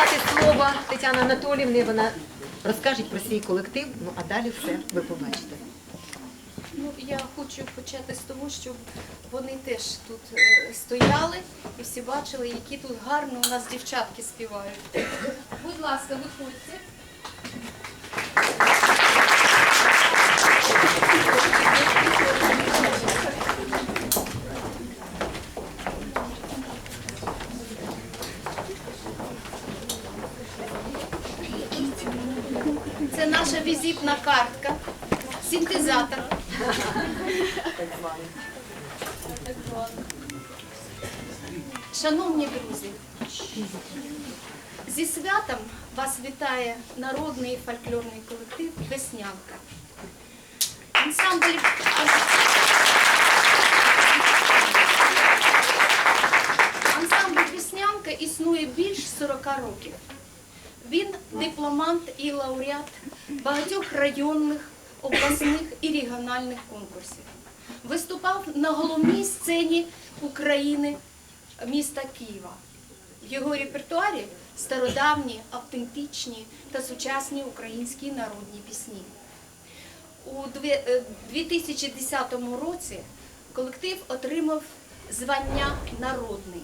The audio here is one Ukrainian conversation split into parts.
передати слово Тетяні Анатоліївні. Вона розкаже про свій колектив. Ну а далі все ви побачите. Ну, я хочу почати з того, щоб вони теж тут е, стояли і всі бачили, які тут гарно у нас дівчатки співають. Будь ласка, виходьте. Це наша візитна картка, синтезатор. Шановні друзі, зі святом вас вітає народний фольклорний колектив Веснянка. Ансамбль Ансамбль Веснянка існує більш 40 років. Він дипломант і лауреат багатьох районних, обласних і регіональних конкурсів. Виступав на головній сцені України міста Києва. В його репертуарі стародавні, автентичні та сучасні українські народні пісні. У е, 2010 році колектив отримав звання народний.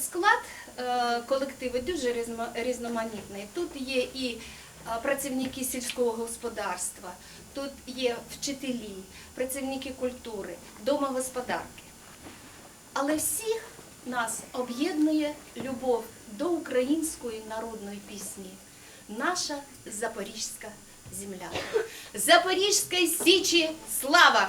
Склад е, колективу дуже різноманітний. Тут є і працівники сільського господарства, тут є вчителі, працівники культури, домогосподарки. Але всіх нас об'єднує любов до української народної пісні, наша запорізька земля. Запорізької січі слава!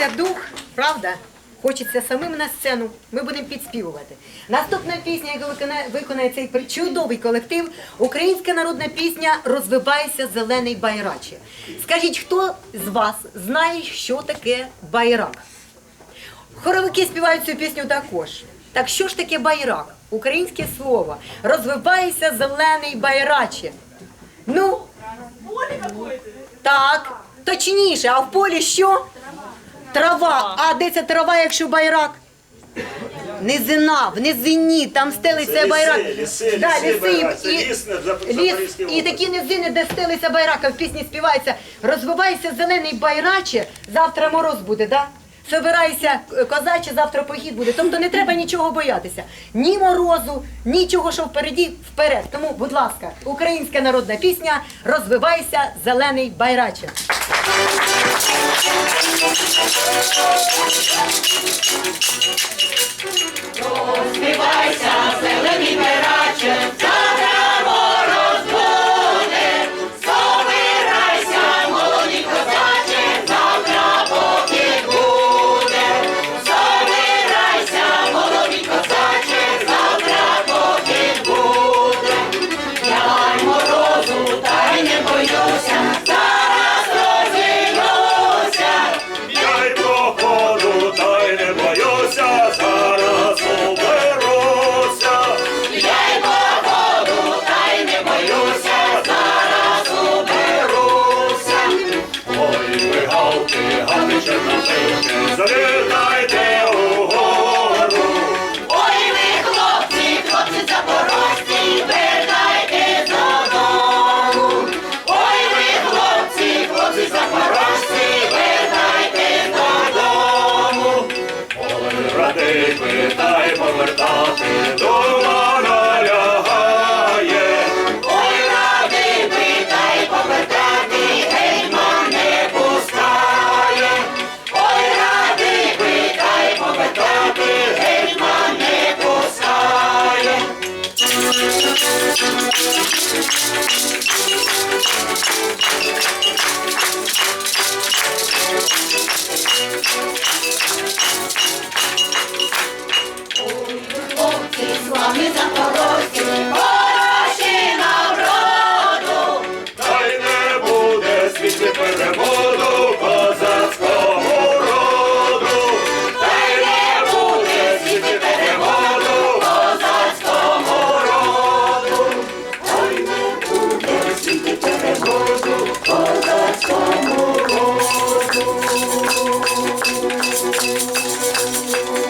Відчувається дух, правда? Хочеться самим на сцену. Ми будемо підспівувати. Наступна пісня, яку виконає, виконає цей чудовий колектив, українська народна пісня Розвивайся зелений байраче. Скажіть, хто з вас знає, що таке байрак? Хоровики співають цю пісню також. Так що ж таке байрак? Українське слово. Розвивайся зелений байраче. Ну, так, точніше, а в полі що? Трава. А де ця трава, якщо байрак? Низина, в низині, там стелиться байрак. ліси, Да, ліси ліси, байрак. Це і- ліс на Зап- ліс, і області. такі низини, де стелиться байрака, в пісні співається. Розвивайся зелений байраче, завтра мороз буде, да? Собирайся, козаче, завтра похід буде. Тобто не треба нічого боятися. Ні морозу, нічого, що впереді, вперед. Тому, будь ласка, українська народна пісня Розвивайся зелений байраче. Співайся, зелений бераче, Salut